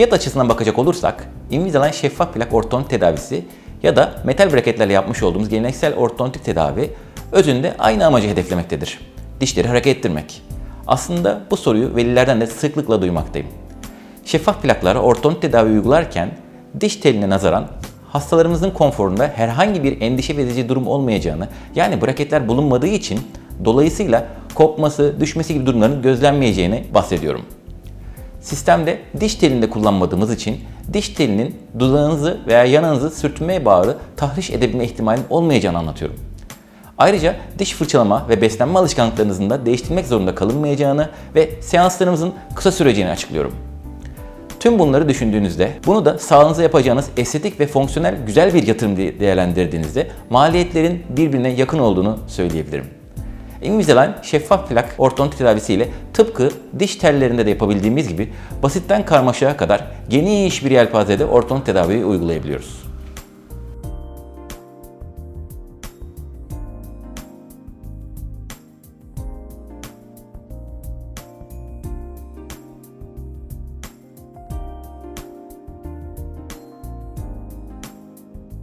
Fiyat açısından bakacak olursak Invisalign şeffaf plak ortodontik tedavisi ya da metal braketlerle yapmış olduğumuz geleneksel ortodontik tedavi özünde aynı amacı hedeflemektedir. Dişleri hareket ettirmek. Aslında bu soruyu velilerden de sıklıkla duymaktayım. Şeffaf plaklara ortodontik tedavi uygularken diş teline nazaran hastalarımızın konforunda herhangi bir endişe verici durum olmayacağını yani braketler bulunmadığı için dolayısıyla kopması, düşmesi gibi durumların gözlenmeyeceğini bahsediyorum. Sistemde diş telinde kullanmadığımız için diş telinin dudağınızı veya yanınızı sürtünmeye bağlı tahriş edebilme ihtimalinin olmayacağını anlatıyorum. Ayrıca diş fırçalama ve beslenme alışkanlıklarınızın da değiştirmek zorunda kalınmayacağını ve seanslarımızın kısa süreceğini açıklıyorum. Tüm bunları düşündüğünüzde, bunu da sağlığınıza yapacağınız estetik ve fonksiyonel güzel bir yatırım diye değerlendirdiğinizde maliyetlerin birbirine yakın olduğunu söyleyebilirim. Invisalign şeffaf plak ortodontik tedavisiyle tıpkı diş tellerinde de yapabildiğimiz gibi basitten karmaşaya kadar geniş bir yelpazede ortodontik tedaviyi uygulayabiliyoruz.